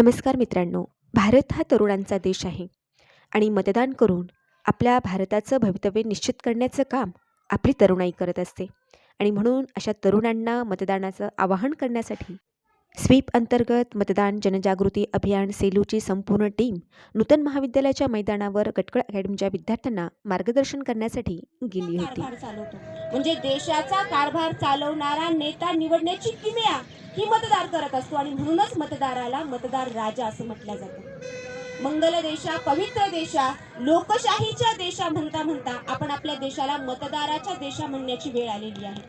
नमस्कार मित्रांनो भारत हा तरुणांचा देश आहे आणि मतदान करून आपल्या भारताचं भवितव्य निश्चित करण्याचं काम आपली तरुणाई करत असते. आणि म्हणून अशा तरुणांना मतदानाचं आवाहन करण्यासाठी स्वीप अंतर्गत मतदान जनजागृती अभियान सेलूची संपूर्ण टीम नूतन महाविद्यालयाच्या मैदानावर गटकळ अकॅडमीच्या विद्यार्थ्यांना मार्गदर्शन करण्यासाठी गेली होती. म्हणजे देशाचा कारभार चालवणारा नेता निवडण्याची किमया ही मतदार करत असतो आणि म्हणूनच मतदाराला मतदार राजा असं म्हटलं जातं. मंगल देशा पवित्र देशा लोकशाहीच्या देशा म्हणता म्हणता आपण आपल्या देशाला मतदाराच्या देशा म्हणण्याची वेळ आलेली आहे.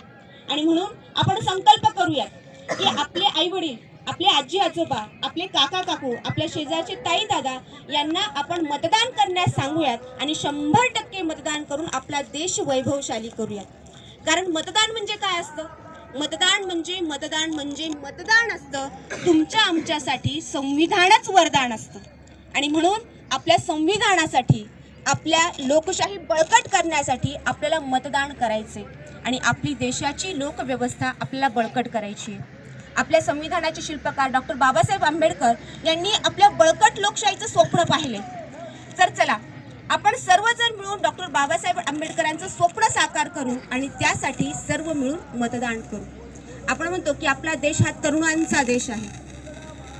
आणि म्हणून आपण संकल्प करूयात की आपले आई वडील आपले आजी आजोबा आपले काका काकू आपल्या शेजारचे ताई दादा यांना आपण मतदान करण्यास सांगूयात आणि शंभर टक्के मतदान करून आपला देश वैभवशाली करूयात. कारण मतदान म्हणजे काय असतं? मतदान म्हणजे मतदान म्हणजे मतदान असतं. तुमच्या आमच्यासाठी संविधानच वरदान असतं. आणि म्हणून आपल्या संविधानासाठी आपल्या लोकशाही बळकट करण्यासाठी आपल्याला मतदान करायचे आणि आपली देशाची लोकव्यवस्था आपल्याला बळकट करायची आहे आपल्या संविधानाचे शिल्पकार डॉक्टर बाबासाहेब आंबेडकर यांनी आपल्या बळकट लोकशाहीचं स्वप्न पाहिले तर चला आपण सर्वजण मिळून डॉक्टर बाबासाहेब आंबेडकरांचं स्वप्न साकार करू आणि त्यासाठी सर्व मिळून मतदान करू. आपण म्हणतो की आपला देश हा तरुणांचा देश आहे.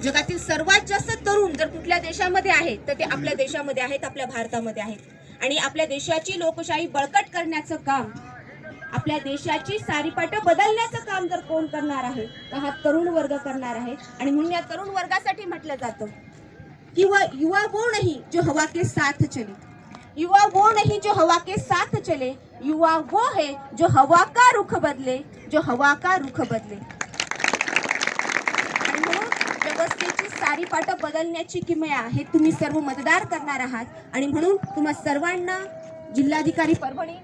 जगातील सर्वात जास्त तरुण जर कुठल्या देशामध्ये आहेत तर ते आपल्या देशामध्ये आहेत आपल्या भारतामध्ये आहेत. आणि आपल्या देशाची लोकशाही बळकट करण्याचं काम आपल्या देशाची सारीपाट बदलण्याचं काम जर कोण करणार आहे तर हा तरुण वर्ग करणार आहे. आणि म्हणून या तरुण वर्गासाठी म्हटलं जातं किंवा युवा कोणही जो हवा के साथ चले. युवा वो नहीं जो हवा के साथ चले युवा वो है जो हवा का रुख बदले जो हवा का रुख बदले। म्हणून व्यवस्थेची सारी पाठ बदलण्याची किमया हे तुम्ही सर्व मतदार करणार आहात. आणि म्हणून तुम्हा सर्वांना जिल्हाधिकारी परभणी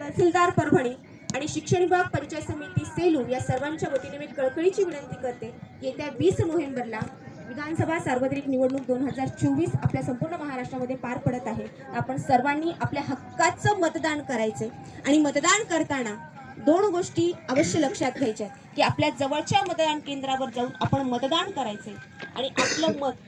तहसीलदार परभणी आणि शिक्षण विभाग पंचायत समिती सेलू या सर्वांच्या वतीने मी कळकळीची विनंती करते. येत्या वीस नोव्हेंबरला विधानसभा सार्वत्रिक निवडणूक दोन हजार चोवीस आपल्या संपूर्ण महाराष्ट्रामध्ये पार पडत आहे. आपण सर्वांनी आपल्या हक्काचं मतदान करायचे आणि मतदान करताना दोन गोष्टी अवश्य लक्षात घ्यायच्या आहेत की आपल्या जवळच्या मतदान केंद्रावर जाऊन आपण मतदान करायचे आणि आपलं मत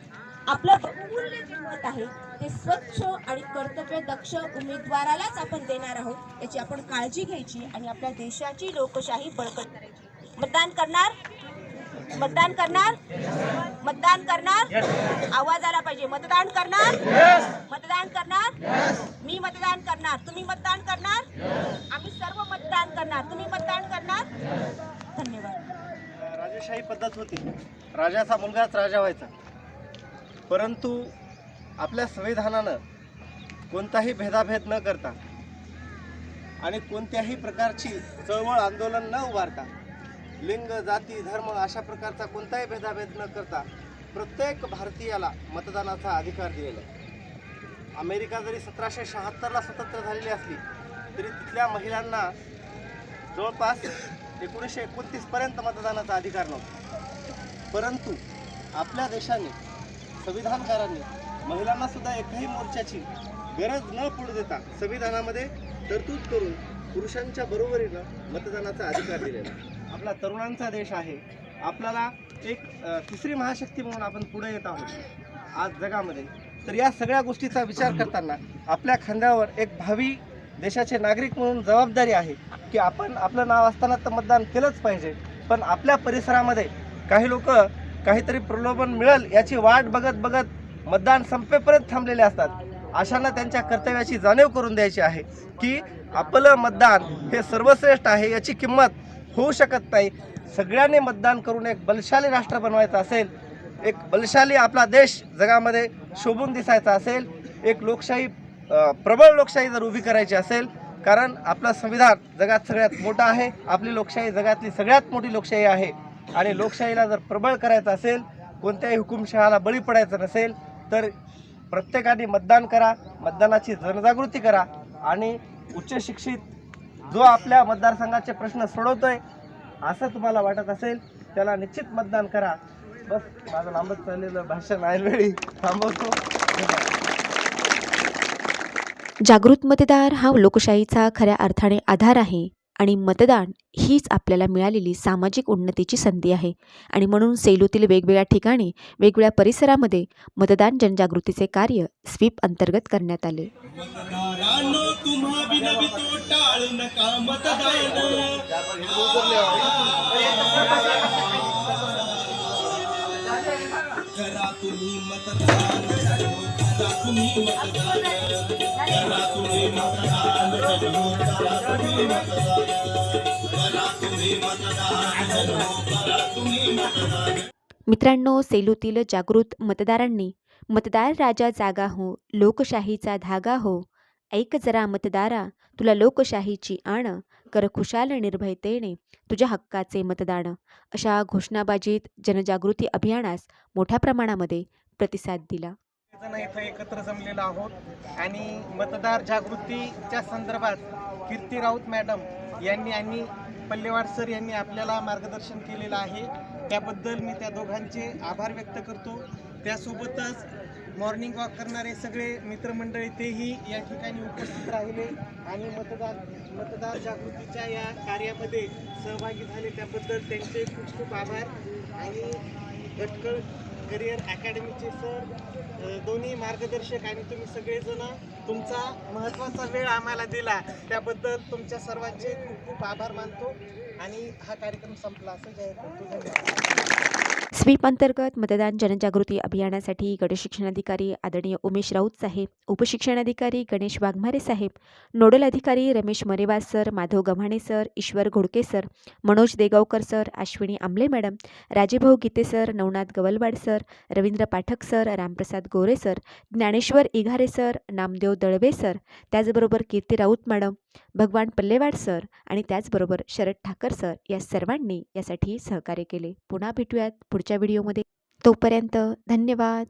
आपलं बहुमूल्य जे मत आहे ते स्वच्छ आणि कर्तव्य दक्ष उमेदवारालाच आपण देणार आहोत. याची आपण काळजी घ्यायची आणि आपल्या देशाची लोकशाही बळकट करायची. मतदान करणार मतदान करणार? मतदान करणार? आवाज आला पाहिजे. मतदान करणार? मतदान करणार? मी मतदान करणार. तुम्ही मतदान करणार? आम्ही सर्व मतदान करणार. तुम्ही मतदान करणार? धन्यवाद. राजेशाही पद्धत होती. राजाचा मुलगाच राजा व्हायचा. परंतु आपल्या संविधानानं कोणताही भेदाभेद न करता आणि कोणत्याही प्रकारची चळवळ आंदोलन न उभारता लिंग जाती धर्म अशा प्रकारचा कोणताही भेदाभेद न करता प्रत्येक भारतीयाला मतदानाचा अधिकार दिलेला आहे. अमेरिका जरी सतराशे शहात्तरला स्वतंत्र झालेली असली तरी तिथल्या महिलांना जवळपास एकोणीसशे एकोणतीसपर्यंत मतदानाचा अधिकार नव्हता. परंतु आपल्या देशाने संविधानकारांनी महिलांनासुद्धा एकही मोर्चाची गरज न पडू देता संविधानामध्ये तरतूद करून पुरुषांच्या बरोबरीनं मतदानाचा अधिकार दिलेला आपला तरुणांचा देश आहे. आपल्याला एक तिसरी महाशक्ती म्हणून आपण पुढे येत आहोत. आज जगामध्ये. तर या सगळ्या गोष्टीचा विचार करताना आपल्या खांद्यावर एक भावी देशाचे नागरिक म्हणून जबाबदारी आहे की आपण आपलं नाव असताना तर मतदान केलंच पाहिजे. पण आपल्या परिसरामध्ये काही लोक काहीतरी प्रलोभन मिळेल याची वाट बघत बघत मतदान संपेपर्यंत थांबलेले असतात. अशांना त्यांच्या कर्तव्याची जाणीव करून द्यायची आहे की आपलं मतदान हे सर्वश्रेष्ठ आहे याची किंमत होऊ शकत नाही. सगळ्यांनी मतदान करून एक बलशाली राष्ट्र बनवायचं असेल एक बलशाली आपला देश जगामध्ये शोभून दिसायचा असेल एक लोकशाही प्रबळ लोकशाही जर उभी करायची असेल कारण आपला संविधान जगात सगळ्यात मोठा आहे आपली लोकशाही जगातली सगळ्यात मोठी लोकशाही आहे. आणि लोकशाहीला जर प्रबळ करायचं असेल कोणत्याही हुकुमशहाला बळी पडायचं नसेल तर प्रत्येकाने मतदान करा मतदानाची जनजागृती करा आणि उच्च शिक्षित जो आपल्या मतदारसंघाचे प्रश्न सोडवतोय असं तुम्हाला वाटत असेल त्याला निश्चित मतदान करा. बस माझं लांबत चाललेलं भाषण ऐनवेळी थांबवतो. जागृत मतदार हा लोकशाहीचा खऱ्या अर्थाने आधार आहे. आणि मतदान हीच आपल्याला मिळालेली सामाजिक उन्नतीची संधी आहे. आणि म्हणून सेलूतील वेगवेगळ्या ठिकाणी वेगवेगळ्या परिसरामध्ये मतदान जनजागृतीचे कार्य स्वीप अंतर्गत करण्यात आले. मतदान. मित्रांनो सेलूतील जागृत मतदारांनी मतदार राजा जागा हो लोकशाहीचा धागा हो. ऐक जरा मतदारा तुला लोकशाहीची आण कर खुशाल निर्भयतेने तुझ्या हक्काचे मतदान. अशा घोषणाबाजीत जनजागृती अभियानास मोठ्या प्रमाणामध्ये प्रतिसाद दिला. जण इथं एकत्र जमलेलो आहोत. आणि मतदार जागृतीच्या संदर्भात कीर्ती राऊत मॅडम यांनी आणि पल्लेवाड सर यांनी आपल्याला मार्गदर्शन केलेलं आहे. त्याबद्दल मी त्या दोघांचे आभार व्यक्त करतो. त्यासोबतच मॉर्निंग वॉक करणारे सगळे मित्रमंडळी तेही या ठिकाणी उपस्थित राहिले आणि मतदार मतदार जागृतीच्या या कार्यामध्ये सहभागी झाले. त्याबद्दल त्यांचे खूप खूप आभार आणि घटकळ करिअर अकॅडमीचे सर दोन्ही मार्गदर्शक आणि तुम्ही सगळेजण तुमचा महत्त्वाचा वेळ आम्हाला दिला. त्याबद्दल तुमच्या सर्वांचे खूप खूप आभार मानतो आणि हा कार्यक्रम संपला असं जाहीर करतो धन्यवाद. स्वीप अंतर्गत मतदान जनजागृती अभियानासाठी गट शिक्षणाधिकारी आदरणीय उमेश राऊत साहेब उपशिक्षणाधिकारी गणेश वाघमारे साहेब नोडल अधिकारी Ramesh Marewar sir Madhav Gavhane sir Ishwar Ghodke sir Manoj Degaonkar sir Ashwini Ambale madam Rajebhau Gite sir Navnath Gavalwad sir Ravindra Pathak sir Ramprasad Gore sir Dnyaneshwar Ighare sir Namdev Dalve sir त्याचबरोबर Kirti Raut madam भगवान Pallewad sir आणि त्याचबरोबर Sharad Thakar sir या सर्वांनी यासाठी सहकार्य केले. पुन्हा भेटूयात पुढच्या व्हिडिओमध्ये. तोपर्यंत धन्यवाद.